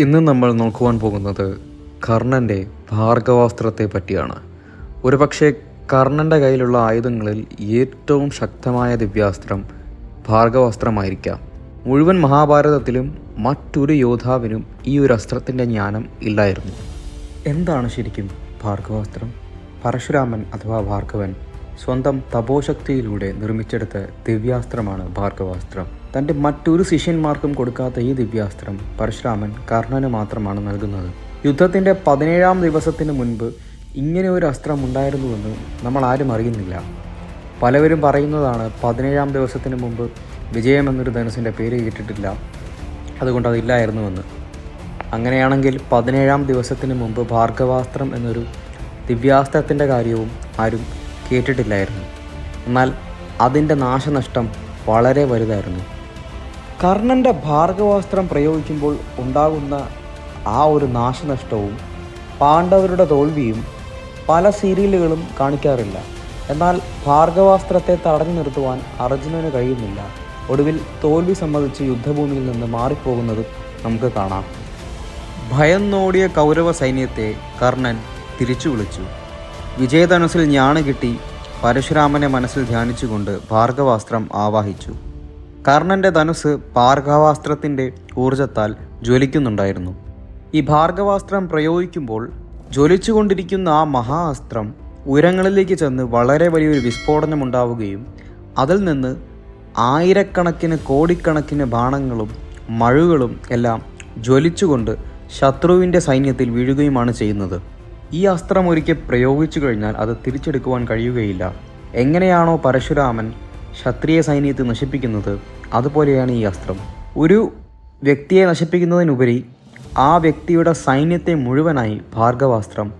ഇന്ന് നമ്മൾ നോക്കുവാൻ പോകുന്നത് കർണന്റെ ഭാർഗവാസ്ത്രത്തെ പറ്റിയാണ് ഒരുപക്ഷെ കർണന്റെ കയ്യിലുള്ള ആയുധങ്ങളിൽ ഏറ്റവും ശക്തമായ ദിവ്യാസ്ത്രം ഭാർഗവാസ്ത്രമായിരിക്കാം. മുഴുവൻ മഹാഭാരതത്തിലും മറ്റൊരു യോദ്ധാവിനും ഈ ഒരു അസ്ത്രത്തിന്റെ ജ്ഞാനം ഇല്ലായിരുന്നു. എന്താണ് ശരിക്കും ഭാർഗവാസ്ത്രം? പരശുരാമൻ അഥവാ ഭാർഗവൻ സ്വന്തം തപോശക്തിയിലൂടെ നിർമ്മിച്ചെടുത്ത ദിവ്യാസ്ത്രമാണ് ഭാർഗവാസ്ത്രം. തന്റെ മറ്റൊരു ശിഷ്യന്മാർക്കും കൊടുക്കാത്ത ഈ ദിവ്യാസ്ത്രം പരശുരാമൻ കർണന് മാത്രമാണ് നൽകുന്നത്. യുദ്ധത്തിന്റെ പതിനേഴാം ദിവസത്തിന് മുൻപ് ഇങ്ങനെ ഒരു അസ്ത്രം ഉണ്ടായിരുന്നുവെന്ന് നമ്മൾ ആരും അറിയുന്നില്ല. പലവരും പറയുന്നതാണ് പതിനേഴാം ദിവസത്തിന് മുമ്പ് വിജയം എന്നൊരു ധനുസിന്റെ പേര് കേട്ടിട്ടില്ല. അതുകൊണ്ട് അതില്ലായിരുന്നുവെന്ന്. അങ്ങനെയാണെങ്കിൽ പതിനേഴാം ദിവസത്തിന് മുമ്പ് ഭാർഗവാസ്ത്രം എന്നൊരു ദിവ്യാസ്ത്രത്തിന്റെ കാര്യവും ആരും കേട്ടിട്ടില്ലായിരുന്നു. എന്നാൽ അതിന്റെ നാശനഷ്ടം വളരെ വലുതായിരുന്നു. കർണന്റെ ഭാർഗവാസ്ത്രം പ്രയോഗിക്കുമ്പോൾ ഉണ്ടാകുന്ന ആ ഒരു നാശനഷ്ടവും പാണ്ഡവരുടെ തോൽവിയും പല സീരിയലുകളും കാണിക്കാറില്ല. എന്നാൽ ഭാർഗവാസ്ത്രത്തെ തടഞ്ഞു നിർത്തുവാൻ അർജുനന് കഴിയുന്നില്ല. ഒടുവിൽ തോൽവി സമ്മതിച്ച് യുദ്ധഭൂമിയിൽ നിന്ന് മാറിപ്പോകുന്നത് നമുക്ക് കാണാം. ഭയന്നോടിയ കൗരവ സൈന്യത്തെ കർണൻ തിരിച്ചു വിളിച്ചു. വിജയധനുസിൽ ഞാണ് കിട്ടി പരശുരാമനെ മനസ്സിൽ ധ്യാനിച്ചുകൊണ്ട് ഭാർഗവാസ്ത്രം ആവാഹിച്ചു. കർണന്റെ ധനുസ് ഭാർഗവാസ്ത്രത്തിന്റെ ഊർജത്താൽ ജ്വലിക്കുന്നുണ്ടായിരുന്നു. ഈ ഭാർഗവാസ്ത്രം പ്രയോഗിക്കുമ്പോൾ ജ്വലിച്ചുകൊണ്ടിരിക്കുന്ന ആ മഹാ അസ്ത്രം ഉയരങ്ങളിലേക്ക് ചെന്ന് വളരെ വലിയൊരു വിസ്ഫോടനം ഉണ്ടാവുകയും അതിൽ നിന്ന് ആയിരക്കണക്കിന് കോടിക്കണക്കിന് ബാണങ്ങളും മഴുകളും എല്ലാം ജ്വലിച്ചുകൊണ്ട് ശത്രുവിന്റെ സൈന്യത്തിൽ വീഴുകയുമാണ് ചെയ്യുന്നത്. ഈ അസ്ത്രം ഒരിക്കൽ പ്രയോഗിച്ചു കഴിഞ്ഞാൽ അത് തിരിച്ചെടുക്കുവാൻ കഴിയുകയില്ല. എങ്ങനെയാണോ പരശുരാമൻ ക്ഷത്രിയ സൈന്യത്തെ നശിപ്പിക്കുന്നത്? അതുപോലെയാണ് ഈ അസ്ത്രം. ഒരു വ്യക്തിയെ നശിപ്പിക്കുന്നതിനുപരി ആ വ്യക്തിയുടെ സൈന്യത്തെ മുഴുവനായി ഭാർഗവാസ്ത്രം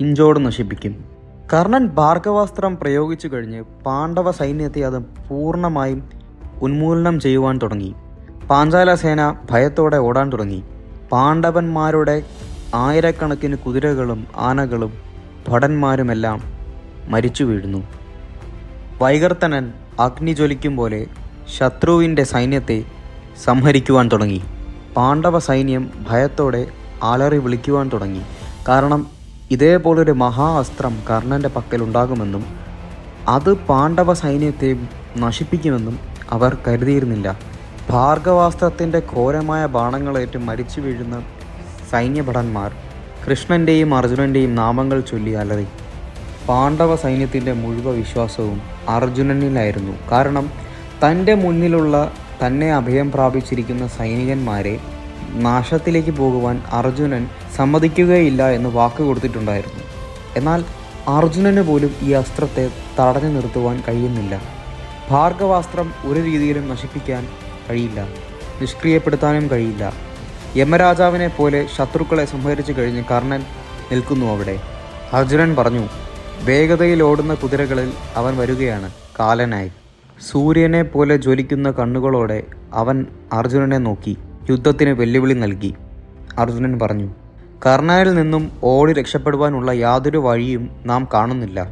ഇഞ്ചോട് നശിപ്പിക്കും. കർണൻ ഭാർഗവാസ്ത്രം പ്രയോഗിച്ചു കഴിഞ്ഞ് പാണ്ഡവ സൈന്യത്തെ അത് പൂർണമായും ഉന്മൂലനം ചെയ്യുവാൻ തുടങ്ങി. പാഞ്ചാല സേന ഭയത്തോടെ ഓടാൻ തുടങ്ങി. പാണ്ഡവന്മാരുടെ ആയിരക്കണക്കിന് കുതിരകളും ആനകളും ഭടന്മാരുമെല്ലാം മരിച്ചു വീഴുന്നു. വൈകർത്തനൻ അഗ്നി ജ്വലിക്കും പോലെ ശത്രുവിന്റെ സൈന്യത്തെ സംഹരിക്കുവാൻ തുടങ്ങി. പാണ്ഡവ സൈന്യം ഭയത്തോടെ അലറി വിളിക്കുവാൻ തുടങ്ങി. കാരണം ഇതേപോലൊരു മഹാ അസ്ത്രം കർണന്റെ പക്കലുണ്ടാകുമെന്നും അത് പാണ്ഡവ സൈന്യത്തെ നശിപ്പിക്കുമെന്നും അവർ കരുതിയിരുന്നില്ല. ഭാർഗവാസ്ത്രത്തിന്റെ ഘോരമായ ബാണങ്ങളേറ്റ് മരിച്ചു വീഴുന്ന സൈന്യഭടന്മാർ കൃഷ്ണന്റെയും അർജുനന്റെയും നാമങ്ങൾ ചൊല്ലി അലറി. പാണ്ഡവ സൈന്യത്തിന്റെ മുഴുവൻ വിശ്വാസവും അർജുനനിലായിരുന്നു. കാരണം തന്റെ മുന്നിലുള്ള തന്നെ അഭയം പ്രാപിച്ചിരിക്കുന്ന സൈനികന്മാരെ നാശത്തിലേക്ക് പോകുവാൻ അർജുനൻ സമ്മതിക്കുകയില്ല എന്ന് വാക്ക് കൊടുത്തിട്ടുണ്ടായിരുന്നു. എന്നാൽ അർജുനന് പോലും ഈ അസ്ത്രത്തെ തടഞ്ഞു നിർത്തുവാൻ കഴിയുന്നില്ല. ഭാർഗവാസ്ത്രം ഒരു രീതിയിലും നശിപ്പിക്കാൻ കഴിയില്ല. നിഷ്ക്രിയപ്പെടുത്താനും കഴിയില്ല. യമരാജാവിനെ പോലെ ശത്രുക്കളെ സംഹരിച്ചു കഴിഞ്ഞ് കർണൻ നിൽക്കുന്നു അവിടെ. അർജുനൻ പറഞ്ഞു വേഗതയിൽ ഓടുന്ന കുതിരകളിൽ അവൻ വരികയാണ്. കാലനായി. സൂര്യനെ പോലെ ജ്വലിക്കുന്ന കണ്ണുകളോടെ അവൻ അർജുനനെ നോക്കി. യുദ്ധത്തിന് വെല്ലുവിളി നൽകി. അർജുനൻ പറഞ്ഞു കർണനിൽ നിന്നും ഓടി രക്ഷപ്പെടുവാനുള്ള യാതൊരു വഴിയും നാം കാണുന്നില്ല.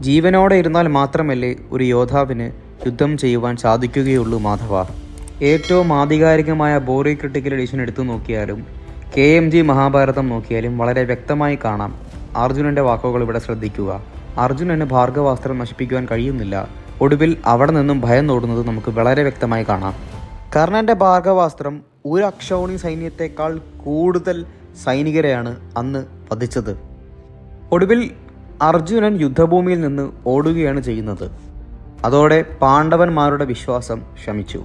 ജീവനോടെ ഇരുന്നാൽ മാത്രമല്ലേ ഒരു യോദ്ധാവിന് യുദ്ധം ചെയ്യുവാൻ സാധിക്കുകയുള്ളൂ മാധവ. ഏറ്റവും ആധികാരികമായ ബോറി ക്രിട്ടിക്കൽ എഡിഷൻ എടുത്തു നോക്കിയാലും കെ എം ജി മഹാഭാരതം നോക്കിയാലും വളരെ വ്യക്തമായി കാണാം. അർജുനന്റെ വാക്കുകൾ ഇവിടെ ശ്രദ്ധിക്കുക. അർജുനന് ഭാർഗവാസ്ത്രം നശിപ്പിക്കുവാൻ കഴിയുന്നില്ല. ഒടുവിൽ അവിടെ നിന്നും ഭയം തോടുന്നത് നമുക്ക് വളരെ വ്യക്തമായി കാണാം. കർണന്റെ ഭാർഗവാസ്ത്രം ഒരു അക്ഷൗണി സൈന്യത്തെക്കാൾ കൂടുതൽ സൈനികരെയാണ് അന്ന് വധിച്ചത്. ഒടുവിൽ അർജുനൻ യുദ്ധഭൂമിയിൽ നിന്ന് ഓടുകയാണ് ചെയ്യുന്നത്. അതോടെ പാണ്ഡവന്മാരുടെ വിശ്വാസം ശമിച്ചു.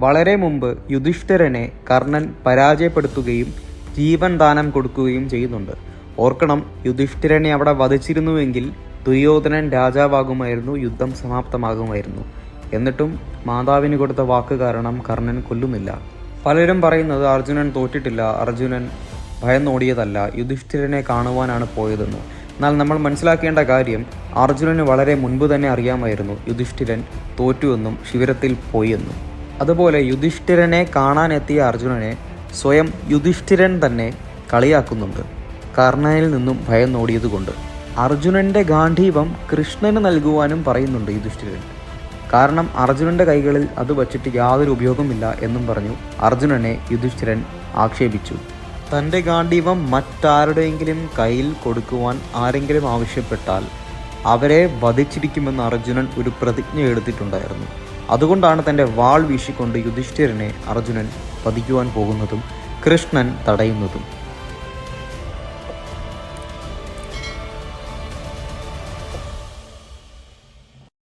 വളരെ മുമ്പ് യുധിഷ്ഠിരനെ കർണൻ പരാജയപ്പെടുത്തുകയും ജീവൻ ദാനം കൊടുക്കുകയും ചെയ്യുന്നുണ്ട്. ഓർക്കണം യുധിഷ്ഠിരനെ അവിടെ വധിച്ചിരുന്നുവെങ്കിൽ ദുര്യോധനൻ രാജാവാകുമായിരുന്നു യുദ്ധം സമാപ്തമാകുമായിരുന്നു. എന്നിട്ടും മാതാവിന് കൊടുത്ത വാക്ക് കാരണം കർണൻ കൊല്ലുന്നില്ല. പലരും പറയുന്നത് അർജുനൻ തോറ്റിട്ടില്ല അർജുനൻ ഭയന്നോടിയതല്ല യുധിഷ്ഠിരനെ കാണുവാനാണ് പോയതെന്ന്. എന്നാൽ നമ്മൾ മനസ്സിലാക്കേണ്ട കാര്യം അർജുനന് വളരെ മുൻപ് തന്നെ അറിയാമായിരുന്നു യുധിഷ്ഠിരൻ തോറ്റുവെന്നും ശിബിരത്തിൽ പോയെന്നും. അതുപോലെ യുധിഷ്ഠിരനെ കാണാനെത്തിയ അർജുനനെ സ്വയം യുധിഷ്ഠിരൻ തന്നെ കളിയാക്കുന്നുണ്ട്. കർണനിൽ നിന്നും ഭയം നോടിയതുകൊണ്ട് അർജുനന്റെ ഗാന്ധീവം കൃഷ്ണന് നൽകുവാനും പറയുന്നുണ്ട് യുധിഷ്ഠിരൻ കാരണം അർജുനന്റെ കൈകളിൽ അത് വച്ചിട്ട് യാതൊരു ഉപയോഗമില്ല എന്നും പറഞ്ഞു അർജുനനെ യുധിഷ്ഠിരൻ ആക്ഷേപിച്ചു. തന്റെ ഗാന്ധീവം മറ്റാരുടെയെങ്കിലും കയ്യിൽ കൊടുക്കുവാൻ ആരെങ്കിലും ആവശ്യപ്പെട്ടാൽ അവരെ വധിച്ചിരിക്കുമെന്ന് അർജുനൻ ഒരു പ്രതിജ്ഞ എടുത്തിട്ടുണ്ടായിരുന്നു. അതുകൊണ്ടാണ് തന്റെ വാൾ വീശിക്കൊണ്ട് യുധിഷ്ഠിരനെ അർജുനൻ വധിക്കുവാൻ പോകുന്നതും കൃഷ്ണൻ തടയുന്നതും.